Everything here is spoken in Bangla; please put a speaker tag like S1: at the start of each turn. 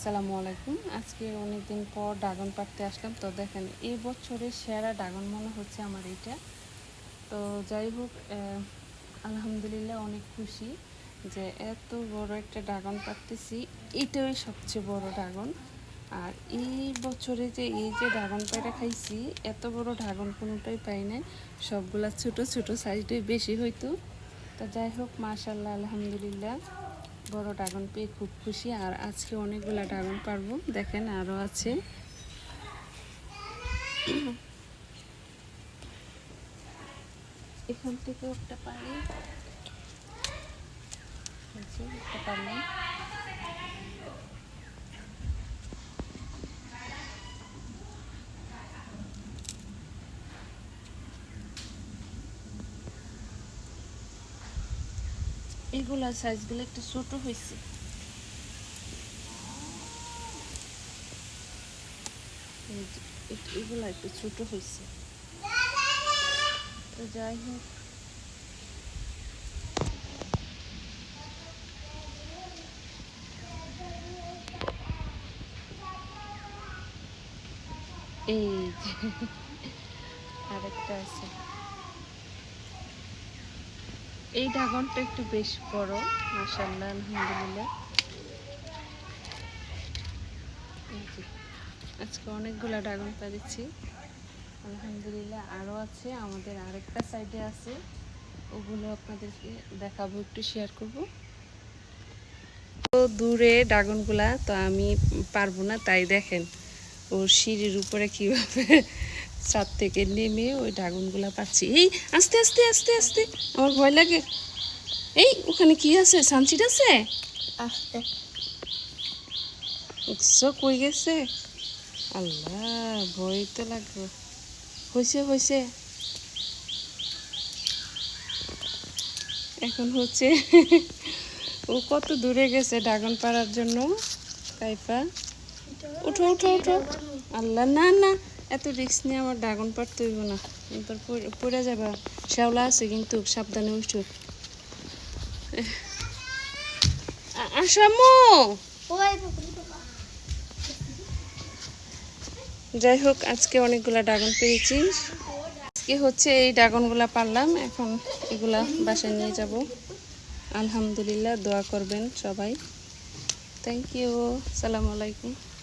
S1: আসসালামু আলাইকুম। আজকে অনেক দিন পর ড্রাগন পাড়তে আসলাম। তো দেখেন, এই বছরের সেরা ড্রাগন মনে হচ্ছে আমার এটা তো যাই হোক আলহামদুলিল্লাহ অনেক খুশি যে এত বড় একটা ড্রাগন পাড়তেছি। এটাই সবচেয়ে বড় ড্রাগন। আর এই বছরে যে এই যে ড্রাগন পায়রা খাইছি, এত বড় ড্রাগন কোনোটাই পাই না সবগুলা ছোট ছোট সাইজটাই বেশি হইতো। তো যাই হোক মাশাল্লাহ আলহামদুলিল্লাহ। বড় ড্রাগন পেয়ে খুব খুশি। আর আজকে অনেকগুলা ড্রাগন পারব। দেখেন আরও আছে। এখান থেকে একটা পারি একটা পারলাম এগুলা সাইজগুলো একটু ছোট হয়েছে এগুলা একটু ছোট হয়েছে তো যাই হোক। এই যে, আরেকটা আছে। এই ড্রাগনটা একটু বেশ বড়, মাশাআল্লাহ, আলহামদুলিল্লাহ। আজকে অনেকগুলা ড্রাগন পেরেছি আলহামদুলিল্লাহ আরও আছে, আমাদের আরেকটা সাইডে আছে। ওগুলো আপনাদেরকে দেখাবো, একটু শেয়ার করব। তো দূরে ড্রাগনগুলা, তো আমি পারব না, তাই দেখেন ও সিঁড়ির উপরে কীভাবে ছাদ থেকে নেমে ওই ড্রাগনগুলা পাচ্ছি। এই আস্তে আস্তে আস্তে আস্তে। আমার ভয় লাগে। এই ওখানে কি আছে? সানসিট আছে?
S2: আস্তে।
S1: কই গেছে? আল্লাহ ভয় তো লাগবে। হয়েছে হয়েছে এখন হচ্ছে ও কত দূরে গেছে ড্রাগন পাড়ার জন্য? কাইফা উঠো উঠো উঠো। আল্লাহ না না। এত রিস্ক নিয়ে আমার ড্রাগন পাড়তে হইব না। এবার পড়ে- যাবা। শ্যাওলা আছে কিন্তু, সাবধানে উঠো আ- আসো আম্মু
S2: ওই পুকুরি বাবা
S1: যাই হোক, আজকে অনেকগুলা ড্রাগন পেয়েছি। আজকে হচ্ছে এই ড্রাগনগুলা পারলাম, এখন এগুলা বাসায় নিয়ে যাব। আলহামদুলিল্লাহ, দোয়া করবেন সবাই। থ্যাংক ইউ সালাম আলাইকুম।